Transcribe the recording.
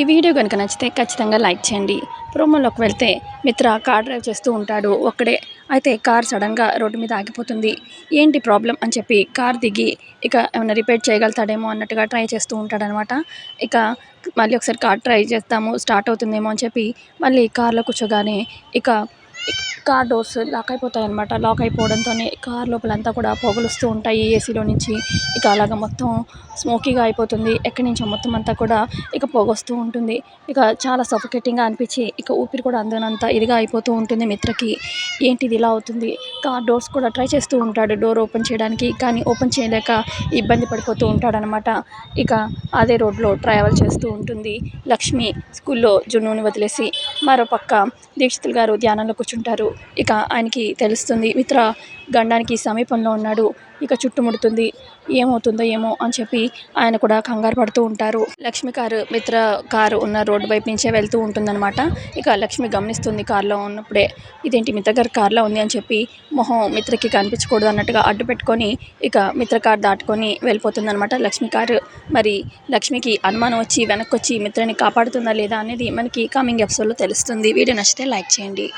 ఈ వీడియో కనుక నచ్చితే ఖచ్చితంగా లైక్ చేయండి. ప్రోమోలోకి వెళ్తే మిత్ర కార్ డ్రైవ్ చేస్తూ ఉంటాడు. ఒక్కడే. అయితే కార్ సడన్గా రోడ్డు మీద ఆగిపోతుంది. ఏంటి ప్రాబ్లం అని చెప్పి కార్ దిగి ఇక ఏమైనా రిపేర్ చేయగలుగుతాడేమో అన్నట్టుగా ట్రై చేస్తూ ఉంటాడనమాట. ఇక మళ్ళీ ఒకసారి కార్ ట్రై చేస్తాము స్టార్ట్ అవుతుందేమో అని చెప్పి మళ్ళీ కార్లో కూర్చోగానే ఇక కార్ డోర్స్ లాక్ అయిపోతాయి అనమాట లాక్ అయిపోవడంతోనే కార్ లోపలంతా కూడా పొగలు వస్తూ ఉంటాయి ఏసీలో నుంచి. ఇక అలాగ మొత్తం స్మోకీగా అయిపోతుంది. ఎక్కడి నుంచో మొత్తం అంతా కూడా ఇక పొగ వస్తూ ఉంటుంది. ఇక చాలా సఫకేటింగ్గా అనిపించి ఇక ఊపిరి కూడా అందనంత ఇదిగా అయిపోతూ ఉంటుంది మిత్రకి. ఏంటిది ఇలా అవుతుంది? కార్ డోర్స్ కూడా ట్రై చేస్తూ ఉంటాడు డోర్ ఓపెన్ చేయడానికి కానీ ఓపెన్ చేయలేక ఇబ్బంది పడిపోతూ ఉంటాడనమాట ఇక అదే రోడ్లో ట్రావెల్ చేస్తూ ఉంటుంది. లక్ష్మి స్కూల్లో జున్నుని వదిలేసి మరో పక్క దీక్షితులు గారు ధ్యానంలో కూర్చుంటారు ఇక ఆయనకి తెలుస్తుంది మిత్ర గండానికి సమీపంలో ఉన్నాడు. ఇక చుట్టుముడుతుంది. ఏమవుతుందో ఏమో అని చెప్పి ఆయన కూడా కంగారు పడుతూ ఉంటారు. లక్ష్మి కారు మిత్ర కారు ఉన్న రోడ్డు వైపు నుంచే వెళ్తూ ఉంటుందన్నమాట. ఇక లక్ష్మి గమనిస్తుంది కారులో ఉన్నప్పుడే ఇదేంటి మిత్ర గారు కారులో ఉంది అని చెప్పి మొహం మిత్రకి కనిపించకూడదు అన్నట్టుగా అడ్డు పెట్టుకొని ఇక మిత్ర కారు దాటుకొని వెళ్ళిపోతుందన్నమాట లక్ష్మి కారు. మరి లక్ష్మికి అనుమానం వచ్చి వెనక్కి వచ్చి మిత్రని కాపాడుతుందా లేదా అనేది మనకి కమింగ్ ఎపిసోడ్లో తెలుస్తుంది. వీడియో నచ్చితే లైక్ చేయండి.